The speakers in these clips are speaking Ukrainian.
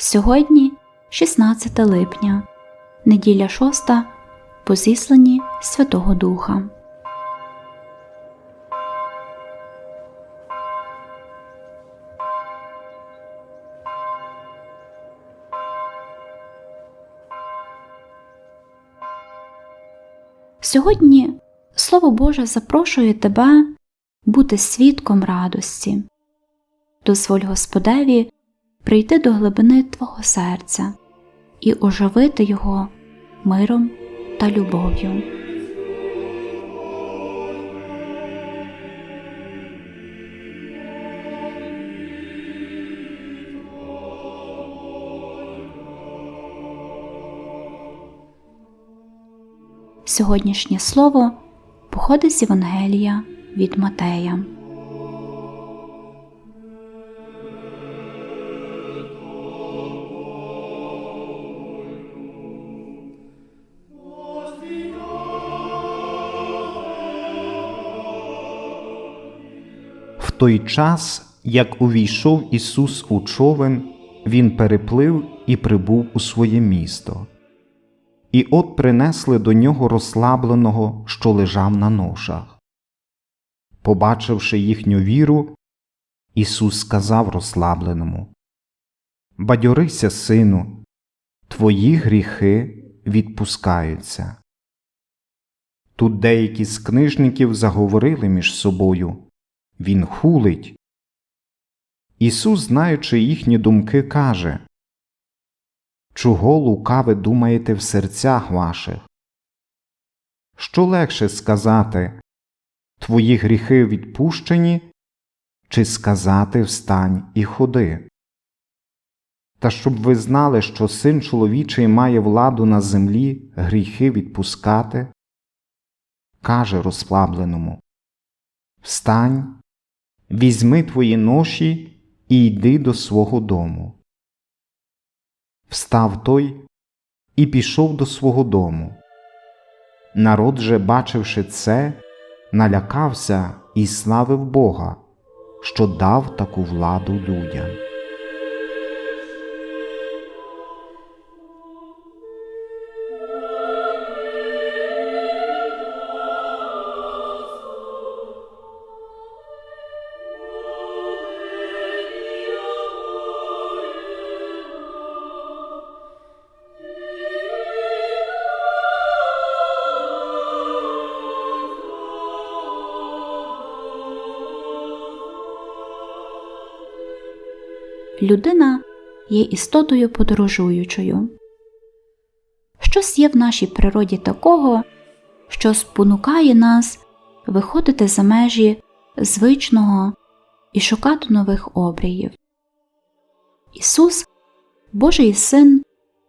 Сьогодні 16 липня, неділя 6 по зісланні Святого Духа. Сьогодні Слово Боже запрошує тебе бути свідком радості. Дозволь Господеві прийти до глибини твого серця і оживити його миром та любов'ю. Сьогоднішнє слово походить з Євангелія від Матея. Той час, як увійшов Ісус у човен, Він переплив і прибув у своє місто. І от принесли до нього розслабленого, що лежав на ношах. Побачивши їхню віру, Ісус сказав розслабленому Бадьорися, сину, твої гріхи відпускаються. Тут деякі з книжників заговорили між собою Він хулить. Ісус, знаючи їхні думки, каже Чого лукаве думаєте в серцях ваших? Що легше сказати Твої гріхи відпущені, чи сказати встань і ходи? Та щоб ви знали, що син чоловічий має владу на землі гріхи відпускати, каже розслабленому Встань, візьми твої ноші і йди до свого дому. Встав той і пішов до свого дому. Народ же, бачивши це, налякався і славив Бога, що дав таку владу людям. Людина є істотою подорожуючою. Щось є в нашій природі такого, що спонукає нас виходити за межі звичного і шукати нових обріїв. Ісус, Божий Син,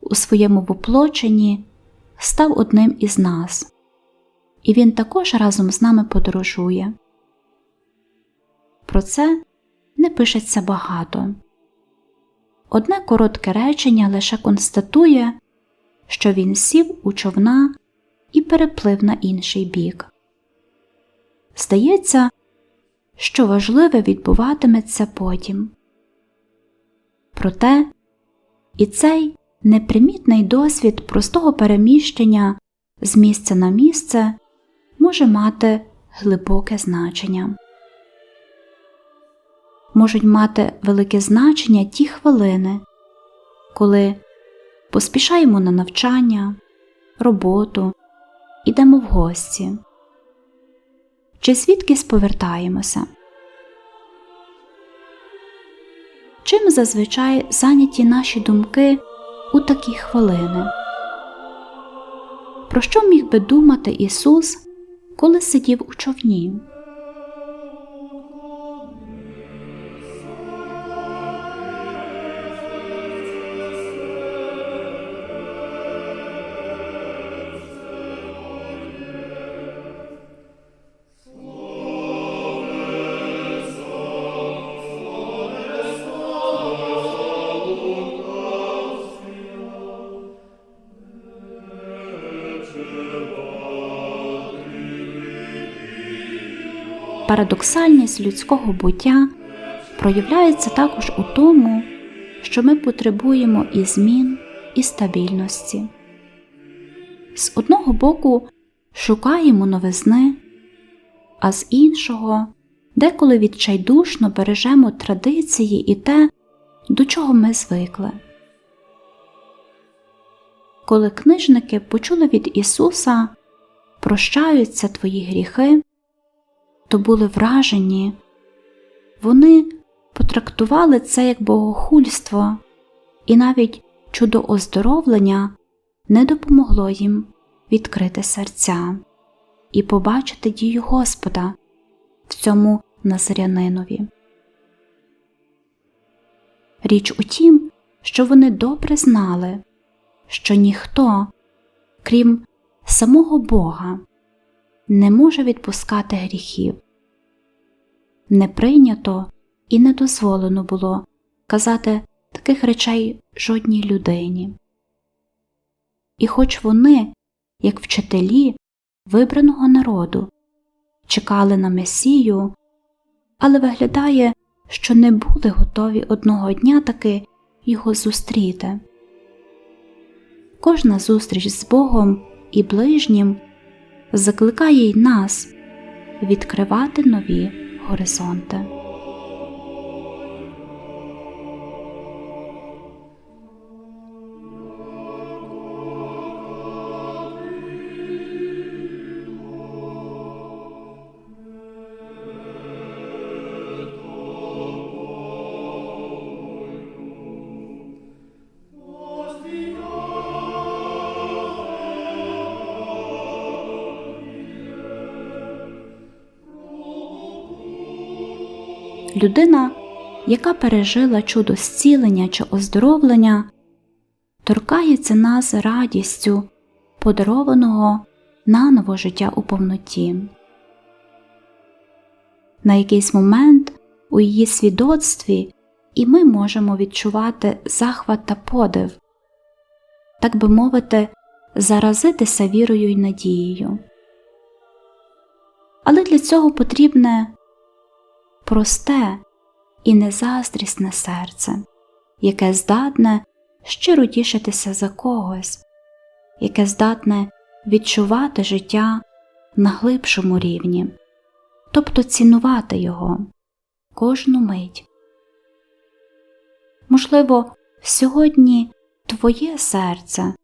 у своєму воплоченні став одним із нас, і Він також разом з нами подорожує. Про це не пишеться багато. Одне коротке речення лише констатує, що він сів у човна і переплив на інший бік. Здається, що важливе відбуватиметься потім. Проте і цей непримітний досвід простого переміщення з місця на місце може мати глибоке значення можуть мати велике значення ті хвилини, коли поспішаємо на навчання, роботу, ідемо в гості, чи звідкись повертаємося. Чим зазвичай зайняті наші думки у такі хвилини? Про що міг би думати Ісус, коли сидів у човні? Парадоксальність людського буття проявляється також у тому, що ми потребуємо і змін, і стабільності. З одного боку шукаємо новизни, а з іншого деколи відчайдушно бережемо традиції і те, до чого ми звикли. Коли книжники почули від Ісуса прощаються твої гріхи, то були вражені, вони потрактували це як богохульство, і навіть чудо оздоровлення не допомогло їм відкрити серця і побачити дію Господа в цьому Назарянинові. Річ у тім, що вони добре знали, що ніхто, крім самого Бога, не може відпускати гріхів. Не прийнято і не дозволено було казати таких речей жодній людині. І хоч вони, як вчителі вибраного народу, чекали на Месію, але виглядає, що не були готові одного дня таки його зустріти. Кожна зустріч з Богом і ближнім закликає й нас відкривати нові горизонти. Людина, яка пережила чудо зцілення чи оздоровлення, торкається нас радістю подарованого наново життя у повноті. На якийсь момент у її свідоцтві і ми можемо відчувати захват та подив, так би мовити, заразитися вірою й надією. Але для цього потрібне просте і незаздрісне серце, яке здатне щиро тішитися за когось, яке здатне відчувати життя на глибшому рівні, тобто цінувати його кожну мить. Можливо, сьогодні твоє серце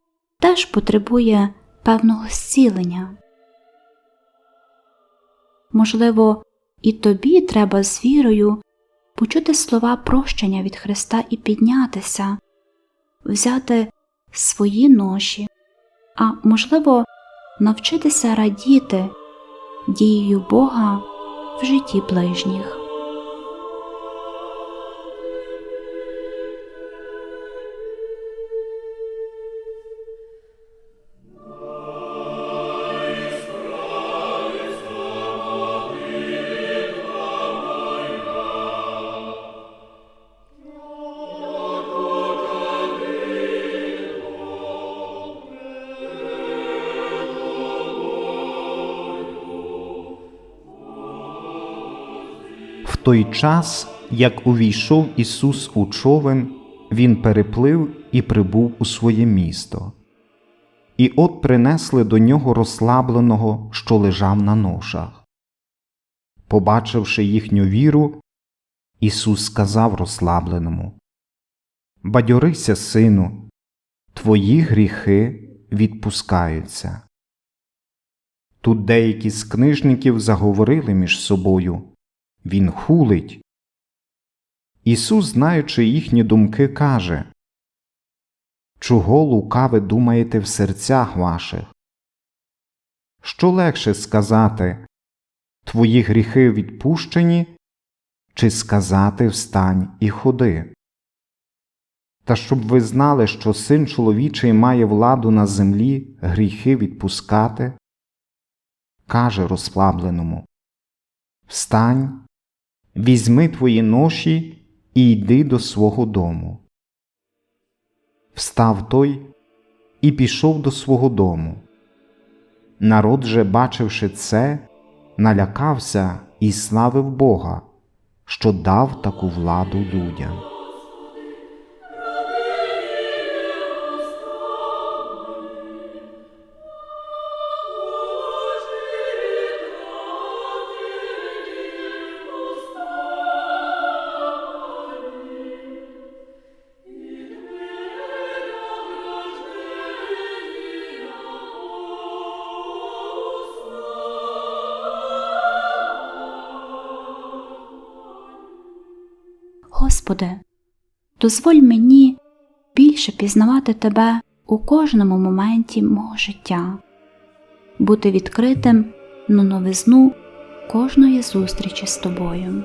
теж потребує певного зцілення. Можливо, і тобі треба з вірою почути слова прощення від Христа і піднятися, взяти свої ноші, а можливо, навчитися радіти дією Бога в житті ближніх. Той час, як увійшов Ісус у човен, Він переплив і прибув у своє місто. І от принесли до нього розслабленого, що лежав на ношах. Побачивши їхню віру, Ісус сказав розслабленому Бадьорися, сину, твої гріхи відпускаються. Тут деякі з книжників заговорили між собою Він хулить. Ісус, знаючи їхні думки, каже Чого лукаве думаєте в серцях ваших? Що легше сказати Твої гріхи відпущені, чи сказати Встань і ходи? Та щоб ви знали, що син чоловічий має владу на землі гріхи відпускати, каже розслабленому Встань, візьми твої ноші і йди до свого дому. Встав той і пішов до свого дому. Народ же, бачивши це, налякався і славив Бога, що дав таку владу людям. Господи, дозволь мені більше пізнавати Тебе у кожному моменті мого життя, бути відкритим на новизну кожної зустрічі з Тобою.